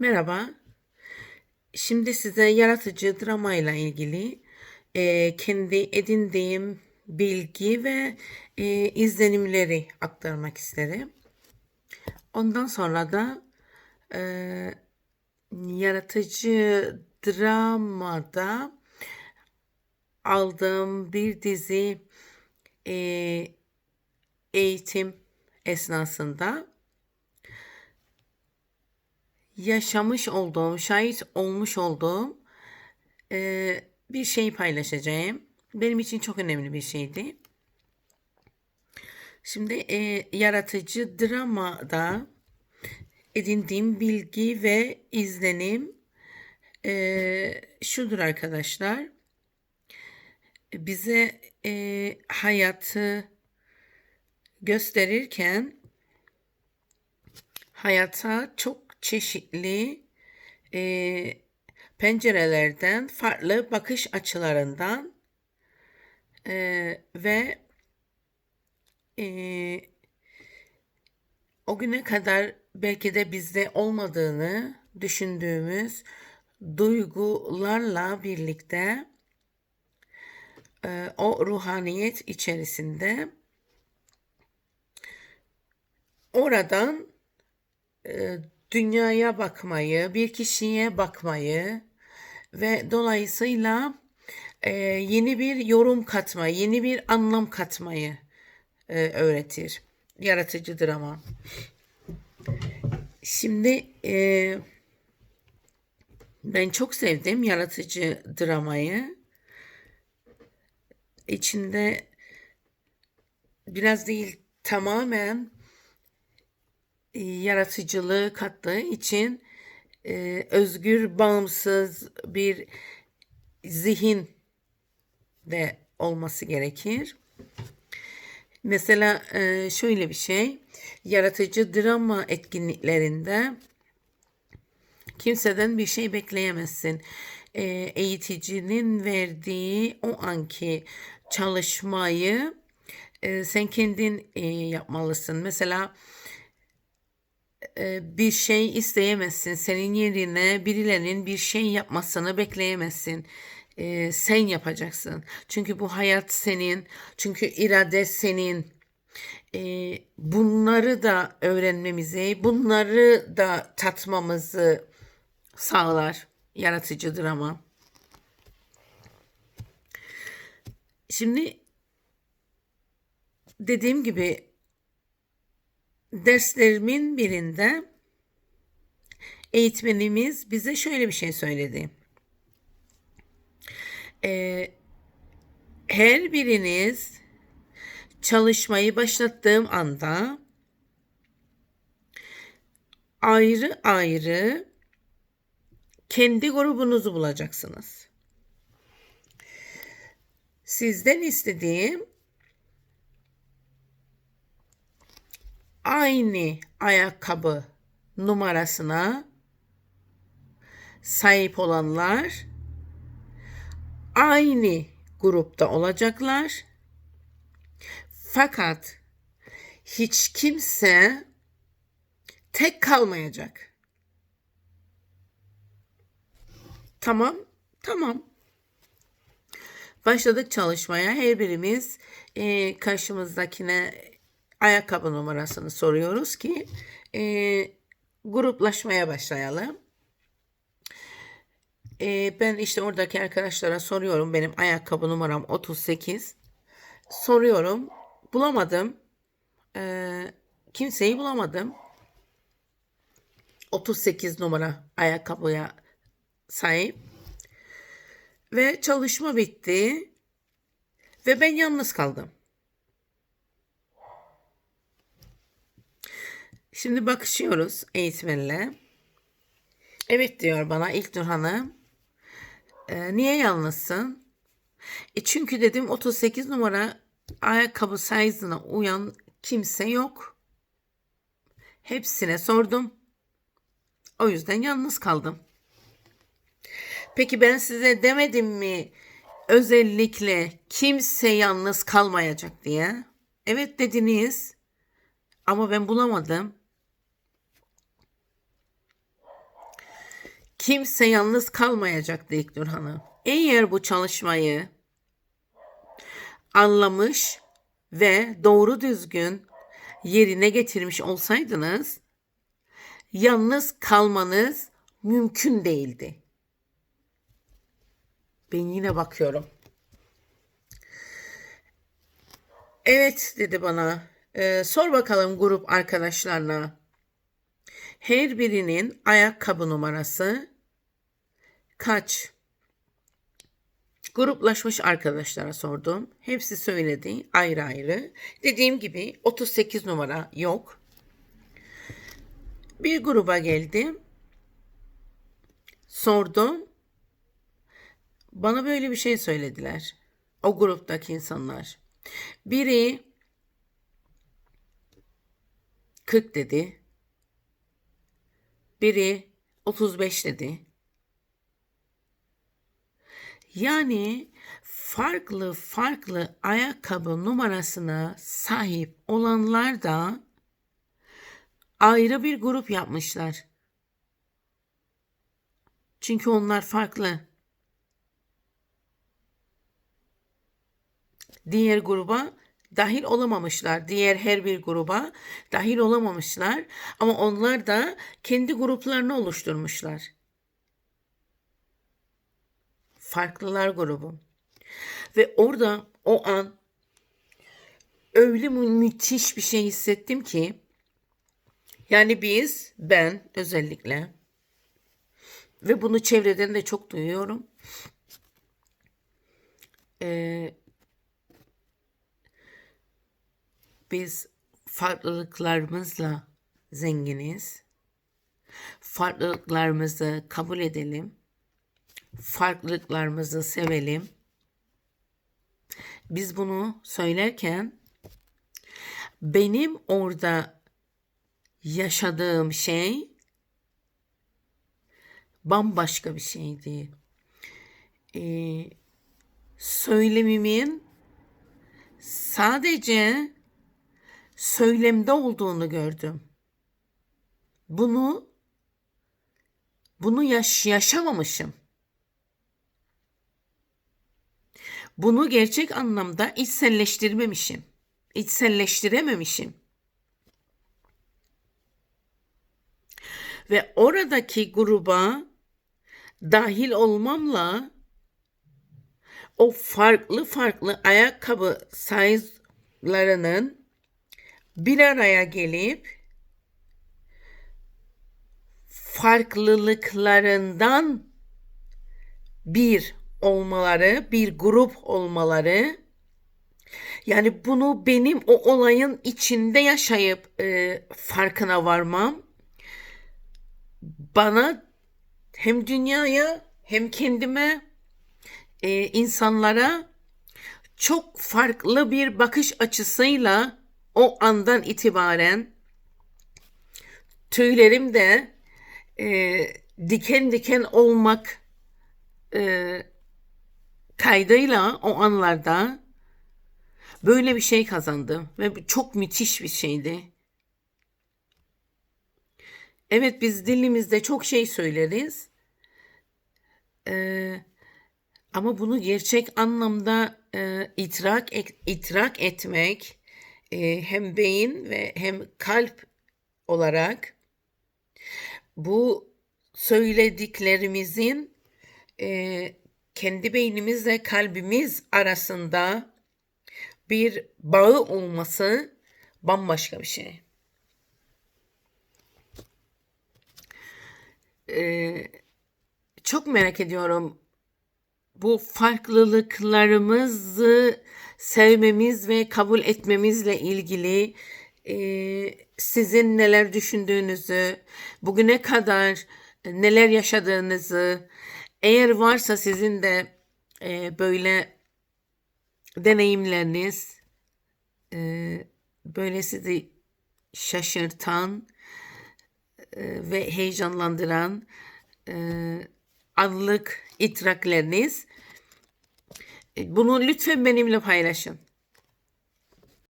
Merhaba. Şimdi size yaratıcı drama ile ilgili e, kendi edindiğim bilgi ve e, izlenimleri aktarmak isterim. Ondan sonra da e, yaratıcı dramada aldığım bir dizi e, eğitim esnasında yaşamış olduğum, şahit olmuş olduğum e, bir şey paylaşacağım. Benim için çok önemli bir şeydi. Şimdi e, yaratıcı dramada edindiğim bilgi ve izlenim e, şudur arkadaşlar. Bize e, hayatı gösterirken hayata çok çeşitli e, pencerelerden, farklı bakış açılarından e, ve e, o güne kadar belki de bizde olmadığını düşündüğümüz duygularla birlikte e, o ruhaniyet içerisinde oradan e, dünyaya bakmayı, bir kişiye bakmayı ve dolayısıyla e, yeni bir yorum katmayı, yeni bir anlam katmayı e, öğretir. Yaratıcı drama. Şimdi e, ben çok sevdim yaratıcı dramayı. İçinde biraz değil tamamen yaratıcılığı kattığı için e, özgür, bağımsız bir zihin de olması gerekir. Mesela e, şöyle bir şey, yaratıcı drama etkinliklerinde kimseden bir şey bekleyemezsin. E, eğiticinin verdiği o anki çalışmayı e, sen kendin e, yapmalısın. Mesela e, bir şey isteyemezsin. Senin yerine birilerinin bir şey yapmasını bekleyemezsin. E, sen yapacaksın. Çünkü bu hayat senin. Çünkü irade senin. E, bunları da öğrenmemizi, bunları da tatmamızı sağlar yaratıcıdır ama. Şimdi dediğim gibi derslerimin birinde eğitmenimiz bize şöyle bir şey söyledi. Ee, her biriniz çalışmayı başlattığım anda ayrı ayrı kendi grubunuzu bulacaksınız. Sizden istediğim aynı ayakkabı numarasına sahip olanlar aynı grupta olacaklar. Fakat hiç kimse tek kalmayacak. Tamam, tamam. Başladık çalışmaya. Her birimiz e, karşımızdakine ayakkabı numarasını soruyoruz ki e, gruplaşmaya başlayalım. E, ben işte oradaki arkadaşlara soruyorum. Benim ayakkabı numaram 38. Soruyorum. Bulamadım. E, kimseyi bulamadım. 38 numara ayakkabıya sahip. Ve çalışma bitti. Ve ben yalnız kaldım. Şimdi bakışıyoruz eğitmenle. Evet diyor bana İlknur Hanım. E, niye yalnızsın? E çünkü dedim 38 numara ayakkabı size'ına uyan kimse yok. Hepsine sordum. O yüzden yalnız kaldım. Peki ben size demedim mi özellikle kimse yalnız kalmayacak diye? Evet dediniz. Ama ben bulamadım. Kimse yalnız kalmayacak İlknur Hanım. Eğer bu çalışmayı anlamış ve doğru düzgün yerine getirmiş olsaydınız yalnız kalmanız mümkün değildi. Ben yine bakıyorum. Evet dedi bana. "Ee, sor bakalım grup arkadaşlarına. Her birinin ayakkabı numarası kaç? Gruplaşmış arkadaşlara sordum. Hepsi söyledi ayrı ayrı. Dediğim gibi 38 numara yok. Bir gruba geldim. Sordum. Bana böyle bir şey söylediler. O gruptaki insanlar. Biri 40 dedi. Biri 35 dedi. Yani farklı farklı ayakkabı numarasına sahip olanlar da ayrı bir grup yapmışlar. Çünkü onlar farklı. Diğer gruba dahil olamamışlar. Diğer her bir gruba dahil olamamışlar. Ama onlar da kendi gruplarını oluşturmuşlar. Farklılar grubu. Ve orada o an öyle mü- müthiş bir şey hissettim ki yani biz, ben özellikle ve bunu çevreden de çok duyuyorum. Ee, biz farklılıklarımızla zenginiz. Farklılıklarımızı kabul edelim. Farklılıklarımızı sevelim. Biz bunu söylerken benim orada yaşadığım şey bambaşka bir şeydi. Ee, söylemimin sadece söylemde olduğunu gördüm. Bunu bunu yaş yaşamamışım. Bunu gerçek anlamda içselleştirmemişim. İçselleştirememişim. Ve oradaki gruba dahil olmamla o farklı farklı ayakkabı size'larının bir araya gelip farklılıklarından bir olmaları, bir grup olmaları. Yani bunu benim o olayın içinde yaşayıp e, farkına varmam bana hem dünyaya hem kendime e, insanlara çok farklı bir bakış açısıyla o andan itibaren tüylerim de e, diken diken olmak e, kaydıyla o anlarda böyle bir şey kazandım ve çok müthiş bir şeydi. Evet biz dilimizde çok şey söyleriz. Ee, ama bunu gerçek anlamda e, idrak et- idrak etmek e, hem beyin ve hem kalp olarak bu söylediklerimizin e, kendi beynimizle kalbimiz arasında bir bağı olması bambaşka bir şey. Ee, çok merak ediyorum bu farklılıklarımızı sevmemiz ve kabul etmemizle ilgili e, sizin neler düşündüğünüzü, bugüne kadar neler yaşadığınızı, eğer varsa sizin de e, böyle deneyimleriniz, e, böyle sizi şaşırtan e, ve heyecanlandıran e, anlık idrakleriniz. E, Bunu lütfen benimle paylaşın.